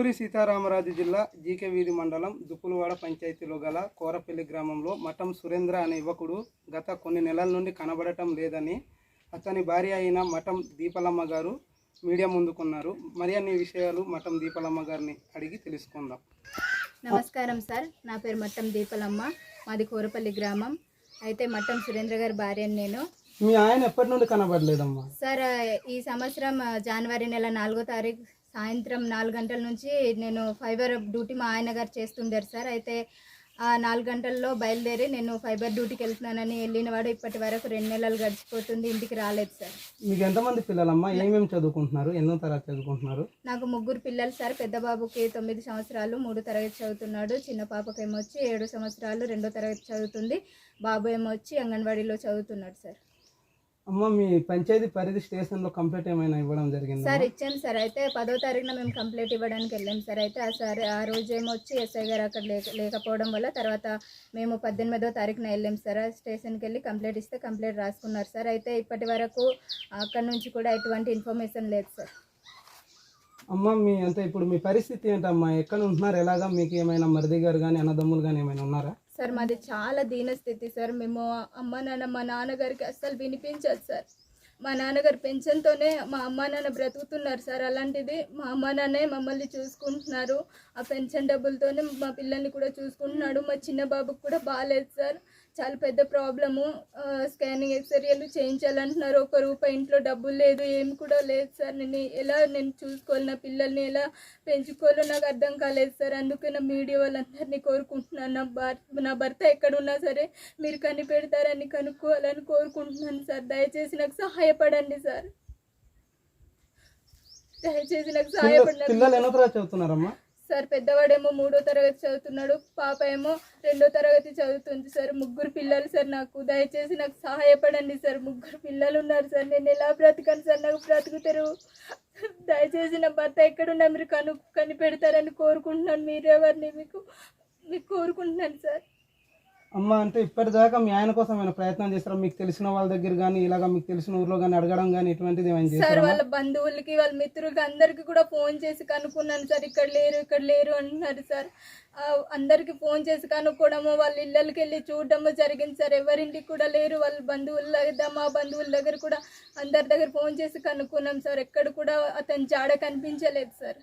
అల్లూరి సీతారామరాజు జిల్లా జీకే వీధి మండలం దుప్పులవాడ పంచాయతీలో గల కోరపల్లి గ్రామంలో మఠం సురేంద్ర అనే యువకుడు గత కొన్ని నెలల నుండి కనబడటం లేదని అతని భార్య అయిన మఠం దీపలమ్మ గారు మీడియా ముందుకున్నారు. మరి అన్ని విషయాలు మఠం దీపలమ్మ గారిని అడిగి తెలుసుకుందాం. నమస్కారం సార్. నా పేరు మట్టం దీపలమ్మ. మాది కోరపల్లి గ్రామం. అయితే మట్టం సురేంద్ర గారి భార్యని నేను. మీ ఆయన ఎప్పటి నుండి కనబడలేదమ్మా? సార్ ఈ సంవత్సరం జనవరి నెల నాలుగో తారీఖు సాయంత్రం నాలుగు గంటల నుంచి నేను ఫైబర్ డ్యూటీ మా ఆయన గారు చేస్తుండారు సార్. అయితే ఆ నాలుగు గంటల్లో బయలుదేరి నేను ఫైబర్ డ్యూటీకి వెళ్తున్నానని వెళ్ళినవాడు ఇప్పటి వరకు రెండు నెలలు గడిచిపోతుంది ఇంటికి రాలేదు సార్. మీకు ఎంతమంది పిల్లలమ్మా? ఏమేమి చదువుకుంటున్నారు? ఎన్నో తరగతి చదువుకుంటున్నారు? నాకు ముగ్గురు పిల్లలు సార్. పెద్ద బాబుకి తొమ్మిది సంవత్సరాలు మూడు తరగతి చదువుతున్నాడు. చిన్న పాపకి ఏమో వచ్చి ఏడు సంవత్సరాలు రెండో తరగతి చదువుతుంది. బాబు ఏమో వచ్చి అంగన్వాడీలో చదువుతున్నాడు సార్. అమ్మ మీ పంచాయతీ పరిధి స్టేషన్లో కంప్లైంట్ ఏమైనా ఇవ్వడం జరిగింది? సార్ ఇచ్చాను సార్. అయితే పదో తారీఖున మేము కంప్లైంట్ ఇవ్వడానికి వెళ్ళాం సార్. అయితే ఆ సార్ ఆ రోజు ఏమో వచ్చి ఎస్ఐ గారు అక్కడ లేక లేకపోవడం వల్ల తర్వాత మేము పద్దెనిమిదో తారీఖున వెళ్ళాం సార్. ఆ స్టేషన్కి వెళ్ళి కంప్లైంట్ ఇస్తే కంప్లైంట్ రాసుకున్నారు సార్. అయితే ఇప్పటి వరకు అక్కడ నుంచి కూడా ఎటువంటి ఇన్ఫర్మేషన్ లేదు సార్. అమ్మ మీ అంటే ఇప్పుడు మీ పరిస్థితి ఏంటమ్మా? ఎక్కడ ఉంటున్నారు? ఎలాగా? మీకు ఏమైనా మరిది గారు కానీ అన్నదమ్ములు కానీ ఏమైనా ఉన్నారా? సార్ మాది చాలా దీనస్థితి సార్. మేము అమ్మ నాన్న మా నాన్నగారికి అస్సలు వినిపించదు సార్. మా నాన్నగారు పెన్షన్తోనే మా అమ్మ నాన్న బ్రతుకుతున్నారు సార్. అలాంటిది మా అమ్మ నాన్నే మమ్మల్ని చూసుకుంటున్నారు. ఆ పెన్షన్ డబ్బులతోనే మా పిల్లల్ని కూడా చూసుకుంటున్నాడు. మా చిన్న బాబుకి కూడా బాగాలేదు సార్. చాలా పెద్ద ప్రాబ్లము. స్కానింగ్ ఎక్స్రేలు చేయించాలంటున్నారు. ఒక రూపాయి ఇంట్లో డబ్బులు లేదు ఏమి కూడా లేదు సార్. నేను ఎలా నేను చూసుకోవాలి? నా పిల్లల్ని ఎలా పెంచుకోవాలో నాకు అర్థం కాలేదు సార్. అందుకే నా మీడియా వాళ్ళందరినీ కోరుకుంటున్నాను. నా భర్త నా భర్త ఎక్కడున్నా సరే మీరు కనిపెడతారని కనుక్కోవాలని కోరుకుంటున్నాను సార్. దయచేసి నాకు సహాయం సహాయపడండి సార్. దయచేసి నాకు సహాయపడండి. సార్ పెద్దవాడేమో మూడో తరగతి చదువుతున్నాడు పాప ఏమో రెండో తరగతి చదువుతుంది సార్ ముగ్గురు పిల్లలు సార్ నాకు. దయచేసి నాకు సహాయపడండి సార్ ముగ్గురు పిల్లలు ఉన్నారు సార్ నేను ఎలా బ్రతకను సార్ నాకు బ్రతుకుతారు. దయచేసి నా భర్త ఎక్కడున్నా మీరు కను కనిపెడతారని కోరుకుంటున్నాను మీరెవరిని మీకు మీకు కోరుకుంటున్నాను సార్. అమ్మ అంటే ఇప్పటిదాకా మీ ఆయన కోసం ఏమైనా ప్రయత్నం చేస్తారా? మీకు తెలిసిన వాళ్ళ దగ్గర కానీ ఇలాగా మీకు తెలిసిన ఊర్లో కానీ అడగడం కానీ ఇటువంటిది ఏమైనా సార్ వాళ్ళ బంధువులకి వాళ్ళ మిత్రులకి అందరికి కూడా ఫోన్ చేసి కనుక్కున్నాను సార్. ఇక్కడ లేరు ఇక్కడ లేరు అంటున్నారు సార్. అందరికి ఫోన్ చేసి కనుక్కోవడము వాళ్ళ ఇళ్ళకి వెళ్ళి చూడడము జరిగింది సార్. ఎవరింటికి కూడా లేరు వాళ్ళ బంధువుల దగ్గర మా బంధువుల దగ్గర కూడా అందరి దగ్గర ఫోన్ చేసి కనుక్కున్నాం సార్. ఎక్కడ కూడా అతని జాడ కనిపించలేదు సార్.